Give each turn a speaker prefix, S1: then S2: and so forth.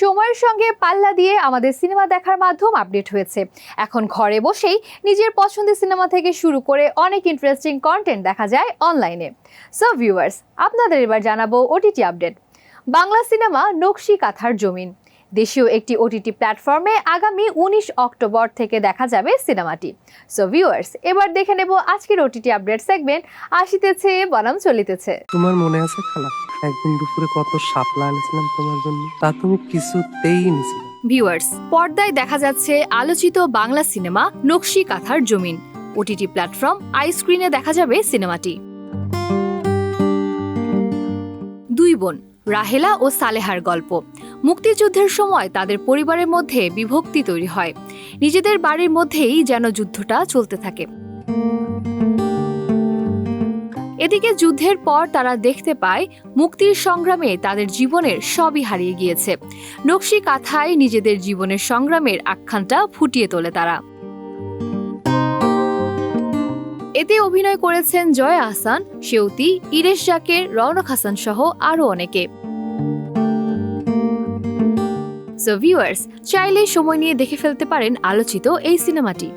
S1: সময়ের সঙ্গে পাল্লা দিয়ে আমাদের সিনেমা দেখার মাধ্যম আপডেট হয়েছে। এখন ঘরে বসেই নিজের পছন্দের সিনেমা থেকে শুরু করে অনেক ইন্টারেস্টিং কন্টেন্ট দেখা যায় অনলাইনে সো ভিউয়ার্স আপনাদের এবার জানাব ওটিটি আপডেট বাংলা সিনেমা নকশি কাঁথার জমিন। দেশীয় একটি ওটিটি প্ল্যাটফর্মে আগামী উনিশ অক্টোবর থেকে দেখা যাবে সিনেমাটি। সো ভিউয়ার্স এবার দেখে নেব আজকের ওটিটি আপডেট সেগমেন্ট আসিতেছে বনাম চলিতেছে।
S2: তোমার মনে আছে খালা একদিন দুপুরে কত শাপলা আনিছিলাম তোমার জন্য? তা তুমি কিছুতেই নিছিলে
S1: ভিউয়ার্স পর্দায় দেখা যাচ্ছে আলোচিত বাংলা সিনেমা নকশি কাঁথার জমিন। ওটিটি প্ল্যাটফর্ম আইস্ক্রিনে দেখা যাবে সিনেমাটি। দুই বোন রাহেলা ও সালেহার গল্প। মুক্তিযুদ্ধের সময় তাদের পরিবারের মধ্যে বিভক্তি তৈরি হয়। নিজেদের বাড়ির মধ্যেই যেন যুদ্ধটা চলতে থাকে। এদিকে যুদ্ধের পর তারা দেখতে পায়, মুক্তির সংগ্রামে তাদের জীবনের সবই হারিয়ে গিয়েছে। নকশি কাথায় নিজেদের জীবনের সংগ্রামের আখ্যানটা ফুটিয়ে তোলে তারা। এতে অভিনয় করেছেন জয় আহসান সেউতি ইরেশ জাকের, রওনক হাসান সহ আরও অনেকে। ভিউয়ার্স চাইলে সময় নিয়ে দেখে ফেলতে পারেন আলোচিত এই সিনেমাটি।